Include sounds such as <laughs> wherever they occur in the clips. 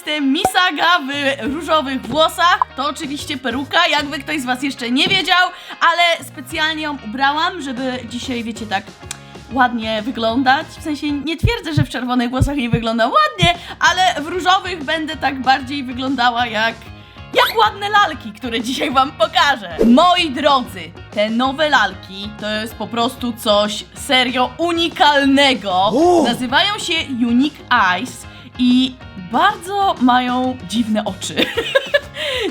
jestem Misaga w różowych włosach. To oczywiście peruka, jakby ktoś z was jeszcze nie wiedział, ale specjalnie ją ubrałam, żeby dzisiaj, wiecie, tak ładnie wyglądać. W sensie nie twierdzę, że w czerwonych włosach nie wygląda ładnie, ale w różowych będę tak bardziej wyglądała jak jak ładne lalki, które dzisiaj wam pokażę. Moi drodzy, te nowe lalki to jest po prostu coś serio unikalnego. Nazywają się Unique Eyes i bardzo mają dziwne oczy. <laughs>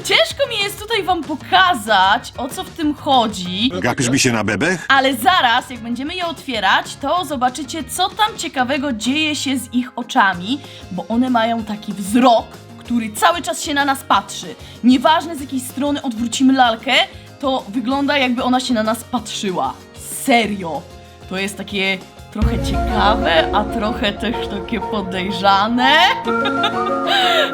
Ciężko mi jest tutaj wam pokazać, o co w tym chodzi. Gapisz mi się na bebech? Ale zaraz, jak będziemy je otwierać, to zobaczycie, co tam ciekawego dzieje się z ich oczami, bo one mają taki wzrok, który cały czas się na nas patrzy. Nieważne z jakiej strony odwrócimy lalkę, to wygląda jakby ona się na nas patrzyła. Serio. To jest takie trochę ciekawe, a trochę też takie podejrzane. <laughs>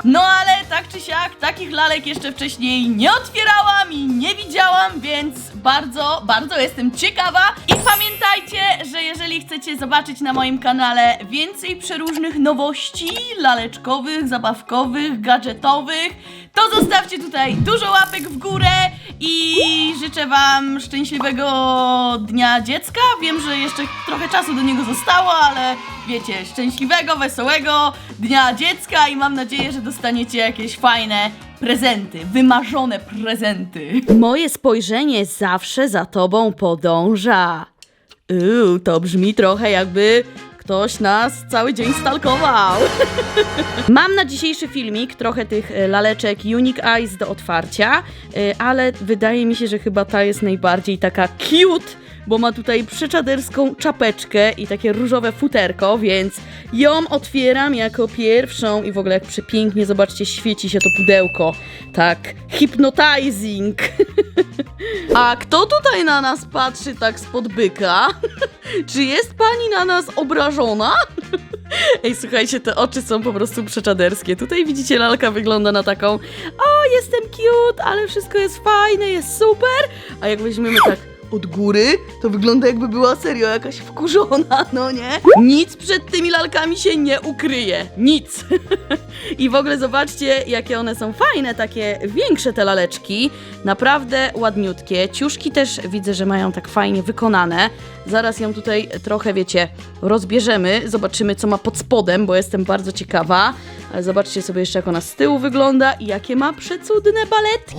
No ale tak czy siak, takich lalek jeszcze wcześniej nie otwierałam i nie widziałam, więc bardzo, bardzo jestem ciekawa. I pamiętajcie, że jeżeli chcecie zobaczyć na moim kanale więcej przeróżnych nowości laleczkowych, zabawkowych, gadżetowych, to zostawcie tutaj dużo łapek w górę i życzę Wam szczęśliwego Dnia Dziecka. Wiem, że jeszcze trochę czasu do niego zostało, ale wiecie, szczęśliwego, wesołego Dnia Dziecka i mam nadzieję, że dostaniecie jakieś fajne prezenty, wymarzone prezenty. Moje spojrzenie zawsze za Tobą podąża. Uuu, to brzmi trochę jakby ktoś nas cały dzień stalkował. <laughs> Mam na dzisiejszy filmik trochę tych e, laleczek Unique Eyes do otwarcia, e, ale wydaje mi się, że chyba ta jest najbardziej taka cute, bo ma tutaj przyczaderską czapeczkę i takie różowe futerko, więc ją otwieram jako pierwszą i w ogóle jak przepięknie, zobaczcie, świeci się to pudełko. Tak, hypnotizing. <laughs> A kto tutaj na nas patrzy tak spod byka? <laughs> Czy jest pani na nas obrażona? <laughs> Ej, słuchajcie, te oczy są po prostu przeczaderskie. Tutaj widzicie, lalka wygląda na taką o, jestem cute, ale wszystko jest fajne, jest super. A jak weźmiemy tak od góry, to wygląda jakby była serio jakaś wkurzona, no nie? Nic przed tymi lalkami się nie ukryje. Nic. <laughs> I w ogóle zobaczcie, jakie one są fajne, takie większe te laleczki. Naprawdę ładniutkie. Ciuszki też widzę, że mają tak fajnie wykonane. Zaraz ją tutaj trochę, wiecie, rozbierzemy. Zobaczymy, co ma pod spodem, bo jestem bardzo ciekawa. Ale zobaczcie sobie jeszcze, jak ona z tyłu wygląda i jakie ma przecudne baletki.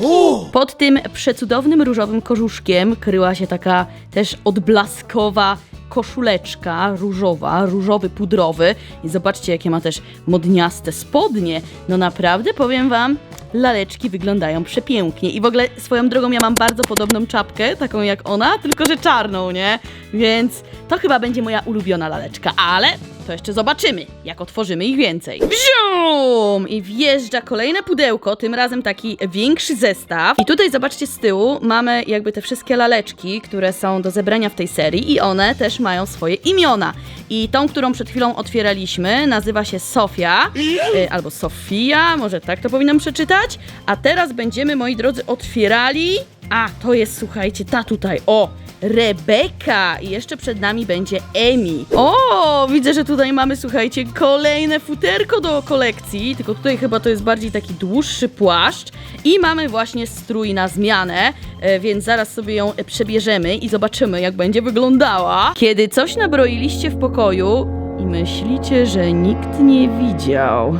Pod tym przecudownym różowym kożuszkiem kryła się taka też odblaskowa koszuleczka różowa, różowy pudrowy i zobaczcie jakie ma też modniaste spodnie. No naprawdę powiem wam, laleczki wyglądają przepięknie i w ogóle swoją drogą ja mam bardzo podobną czapkę, taką jak ona, tylko że czarną, nie? Więc to chyba będzie moja ulubiona laleczka, ale to jeszcze zobaczymy, jak otworzymy ich więcej. Bzium! I wjeżdża kolejne pudełko, tym razem taki większy zestaw. I tutaj zobaczcie z tyłu mamy jakby te wszystkie laleczki, które są do zebrania w tej serii i one też mają swoje imiona. I tą, którą przed chwilą otwieraliśmy, nazywa się Sofia, y, albo Sofia, może tak to powinnam przeczytać. A teraz będziemy, moi drodzy, otwierali... A, to jest, słuchajcie, ta tutaj, o! Rebeka i jeszcze przed nami będzie Emi. O, widzę, że tutaj mamy, słuchajcie, kolejne futerko do kolekcji, tylko tutaj chyba to jest bardziej taki dłuższy płaszcz i mamy właśnie strój na zmianę, e, więc zaraz sobie ją przebierzemy i zobaczymy, jak będzie wyglądała. Kiedy coś nabroiliście w pokoju i myślicie, że nikt nie widział. <laughs>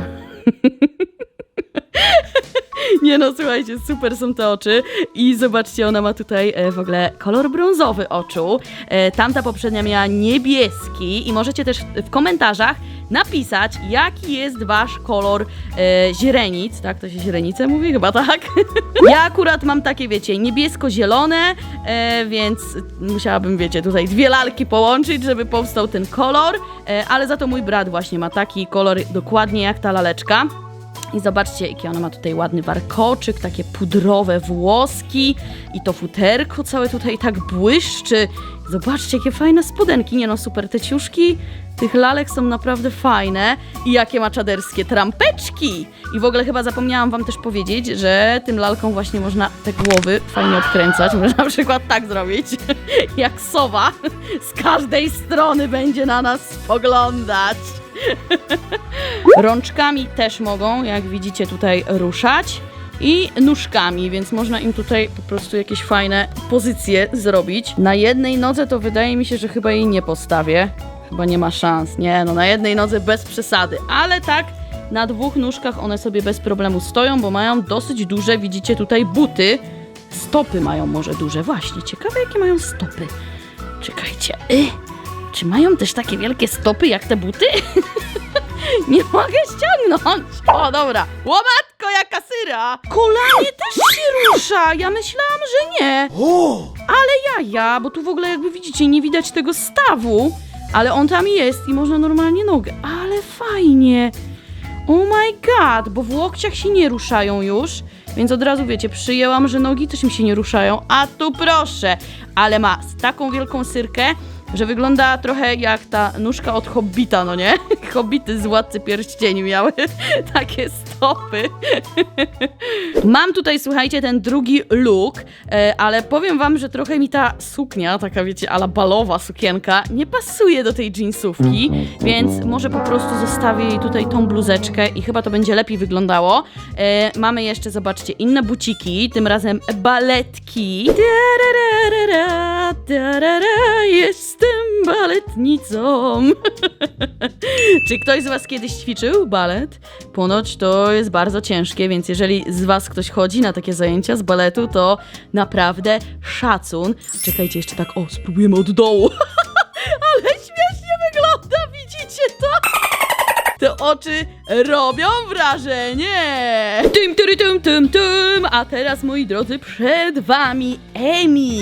<laughs> Nie no, słuchajcie, super są te oczy i zobaczcie, ona ma tutaj e, w ogóle kolor brązowy oczu. E, tamta poprzednia miała niebieski i możecie też w komentarzach napisać, jaki jest wasz kolor e, źrenic, tak? To się źrenice mówi? Chyba tak. <laughs> Ja akurat mam takie, wiecie, niebiesko-zielone, e, więc musiałabym, wiecie, tutaj dwie lalki połączyć, żeby powstał ten kolor, e, ale za to mój brat właśnie ma taki kolor dokładnie jak ta laleczka. I zobaczcie, jaki ona ma tutaj ładny warkoczyk, takie pudrowe włoski i to futerko całe tutaj tak błyszczy. Zobaczcie, jakie fajne spodenki. Nie no, super, te ciuszki tych lalek są naprawdę fajne. I jakie ma czaderskie trampeczki. I w ogóle chyba zapomniałam wam też powiedzieć, że tym lalkom właśnie można te głowy fajnie odkręcać. Można na przykład tak zrobić, <laughs> jak sowa. Z każdej strony będzie na nas spoglądać. <laughs> Rączkami też mogą, jak widzicie, tutaj ruszać. I nóżkami, więc można im tutaj po prostu jakieś fajne pozycje zrobić. Na jednej nodze to wydaje mi się, że chyba jej nie postawię. Chyba nie ma szans. Nie, no na jednej nodze bez przesady. Ale tak, na dwóch nóżkach one sobie bez problemu stoją, bo mają dosyć duże, widzicie tutaj, buty. Stopy mają może duże. Właśnie, ciekawe jakie mają stopy. Czekajcie. Y, czy mają też takie wielkie stopy jak te buty? <laughs> Nie mogę ściągnąć. O, dobra. Łomatko jaka syra. Kolanie też się rusza. Ja myślałam, że nie. Ale ja, ja, bo tu w ogóle jakby widzicie, nie widać tego stawu. Ale on tam jest i można normalnie nogę. Ale fajnie. Oh my god, bo w łokciach się nie ruszają już. Więc od razu wiecie, przyjęłam, że nogi też mi się nie ruszają. A tu proszę, ale ma taką wielką syrkę, że wygląda trochę jak ta nóżka od Hobbita, no nie? <laughs> Hobbity z Władcy Pierścieni miały <laughs> takie stopy. <laughs> Mam tutaj, słuchajcie, ten drugi look, e, ale powiem wam, że trochę mi ta suknia, taka wiecie, ala balowa sukienka, nie pasuje do tej jeansówki, więc może po prostu zostawię jej tutaj tą bluzeczkę i chyba to będzie lepiej wyglądało. E, mamy jeszcze, zobaczcie, inne buciki, tym razem baletki. Tararara, tarara, jestem baletnicą. <laughs> Czy ktoś z Was kiedyś ćwiczył balet? Ponoć to jest bardzo ciężkie, więc jeżeli z Was ktoś chodzi na takie zajęcia z baletu, to naprawdę szacun. Czekajcie, jeszcze tak, o, spróbujemy od dołu. <laughs> Ale śmiesznie wygląda, widzicie to? Te oczy robią wrażenie! Tym, tym, tym, tym, tym! A teraz, moi drodzy, przed wami Emi,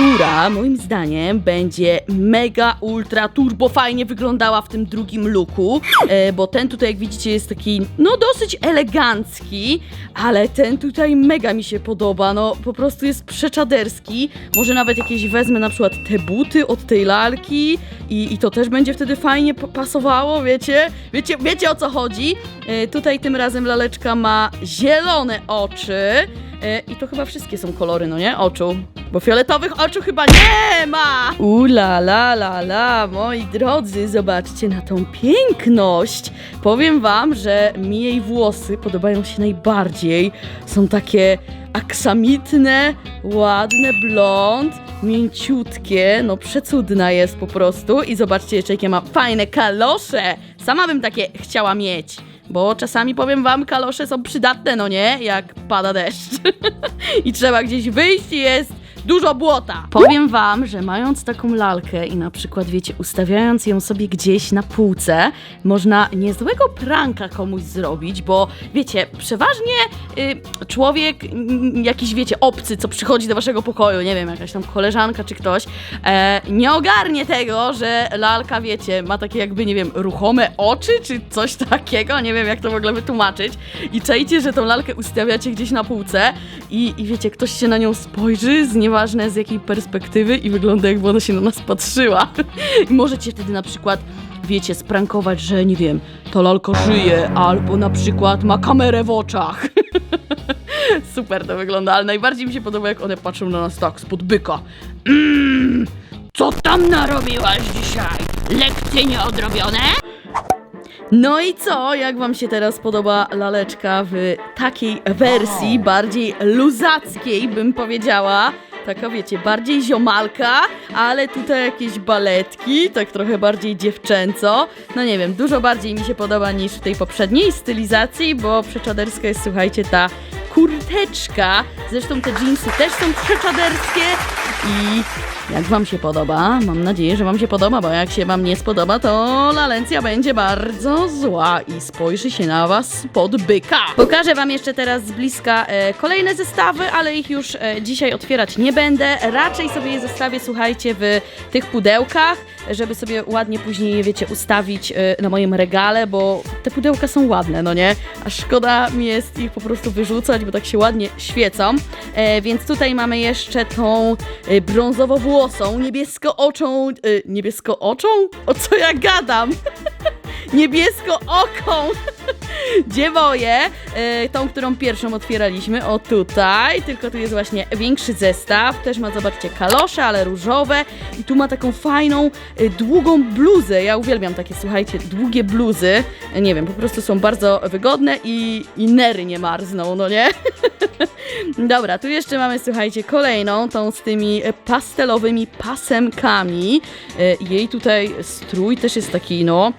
która moim zdaniem będzie mega, ultra, turbo fajnie wyglądała w tym drugim looku, e, bo ten tutaj, jak widzicie, jest taki, no dosyć elegancki, ale ten tutaj mega mi się podoba, no po prostu jest przeczaderski. Może nawet jakieś wezmę na przykład te buty od tej lalki i, i to też będzie wtedy fajnie pa- pasowało, wiecie? Wiecie, wiecie o co chodzi? E, tutaj tym razem laleczka ma zielone oczy. E, I to chyba wszystkie są kolory, no nie? Oczu. Bo fioletowych oczu chyba nie ma! Ula la la la, moi drodzy, zobaczcie na tą piękność. Powiem wam, że mi jej włosy podobają się najbardziej. Są takie aksamitne, ładne, blond, mięciutkie, no przecudna jest po prostu. I zobaczcie jeszcze jakie ma fajne kalosze. Sama bym takie chciała mieć. Bo czasami powiem wam, kalosze są przydatne, no nie? Jak pada deszcz. <laughs> I trzeba gdzieś wyjść i jest dużo błota. Powiem wam, że mając taką lalkę i na przykład, wiecie, ustawiając ją sobie gdzieś na półce, można niezłego pranka komuś zrobić, bo wiecie, przeważnie y, człowiek, mm, jakiś, wiecie, obcy, co przychodzi do waszego pokoju, nie wiem, jakaś tam koleżanka czy ktoś, e, nie ogarnie tego, że lalka, wiecie, ma takie jakby, nie wiem, ruchome oczy czy coś takiego, nie wiem jak to w ogóle wytłumaczyć i czajcie, że tą lalkę ustawiacie gdzieś na półce i, i wiecie, ktoś się na nią spojrzy z nieważne z jakiej perspektywy i wygląda jakby ona się na nas patrzyła. I <laughs> możecie wtedy na przykład wiecie, sprankować, że nie wiem, ta lalka żyje, albo na przykład ma kamerę w oczach. <laughs> Super to wygląda, ale najbardziej mi się podoba, jak one patrzą na nas tak, spod byka. Mmm, co tam narobiłaś dzisiaj? Lekcje nieodrobione? No i co? Jak wam się teraz podoba laleczka w takiej wersji, bardziej luzackiej bym powiedziała? Taka wiecie, bardziej ziomalka, ale tutaj jakieś baletki, tak trochę bardziej dziewczęco. No nie wiem, dużo bardziej mi się podoba niż w tej poprzedniej stylizacji, bo przeczaderska jest, słuchajcie, ta kurteczka. Zresztą te jeansy też są przeczaderskie i jak wam się podoba? Mam nadzieję, że wam się podoba, bo jak się wam nie spodoba, to Lalencja będzie bardzo zła i spojrzy się na was spod byka. Pokażę wam jeszcze teraz z bliska e, kolejne zestawy, ale ich już e, dzisiaj otwierać nie będę. Raczej sobie je zostawię, słuchajcie, w tych pudełkach, żeby sobie ładnie później je, wiecie, ustawić e, na moim regale, bo te pudełka są ładne, no nie? A szkoda mi jest ich po prostu wyrzucać, bo tak się ładnie świecą. E, więc tutaj mamy jeszcze tą e, brązowo-włosą, niebiesko-oczą, e, niebiesko-oczą? O co ja gadam? <laughs> niebiesko-oką <laughs> Gdzie moje? E, tą, którą pierwszą otwieraliśmy. O tutaj. Tylko tu jest właśnie większy zestaw. Też ma, zobaczcie, kalosze, ale różowe. I tu ma taką fajną, e, długą bluzę. Ja uwielbiam takie, słuchajcie, długie bluzy. Nie wiem, po prostu są bardzo wygodne i, i nery nie marzną, no nie? <laughs> <laughs> Dobra, tu jeszcze mamy, słuchajcie, kolejną, tą z tymi pastelowymi pasemkami. E, Jej tutaj strój też jest taki, no,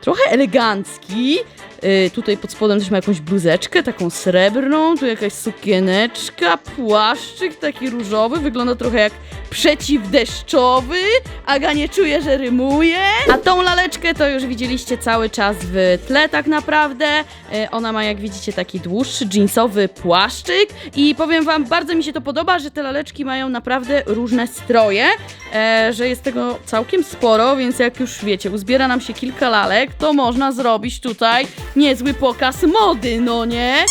trochę elegancki. E, Tutaj pod spodem też ma jakąś bluzeczkę, taką srebrną, tu jakaś sukieneczka, płaszczyk taki różowy, wygląda trochę jak przeciwdeszczowy. Aga nie czuje, że rymuje. A tą laleczkę to już widzieliście cały czas w tle tak naprawdę. E, Ona ma, jak widzicie, taki dłuższy jeansowy płaszczyk i powiem wam, bardzo mi się to podoba, że te laleczki mają naprawdę różne stroje, e, że jest tego całkiem sporo, więc jak już wiecie, uzbiera nam się kilka lalek, to można zrobić tutaj niezły pokaz mody, no nie?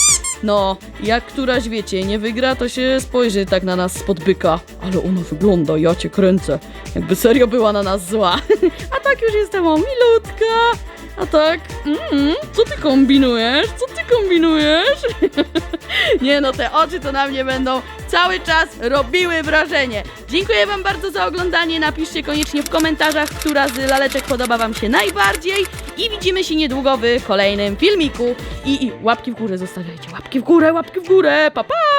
No, jak któraś wiecie, nie wygra, to się spojrzy tak na nas spod byka. Ale ona wygląda, ja cię kręcę. Jakby serio była na nas zła. <laughs> A tak już jestem o milutka. A tak, mm, co ty kombinujesz? Co ty kombinujesz? <laughs> Nie no, te oczy to na mnie będą cały czas robiły wrażenie. Dziękuję wam bardzo za oglądanie. Napiszcie koniecznie w komentarzach, która z laleczek podoba wam się najbardziej. I widzimy się niedługo w kolejnym filmiku. I, i łapki w górę zostawiajcie. Łapki w górę, łapki w górę. Pa, pa!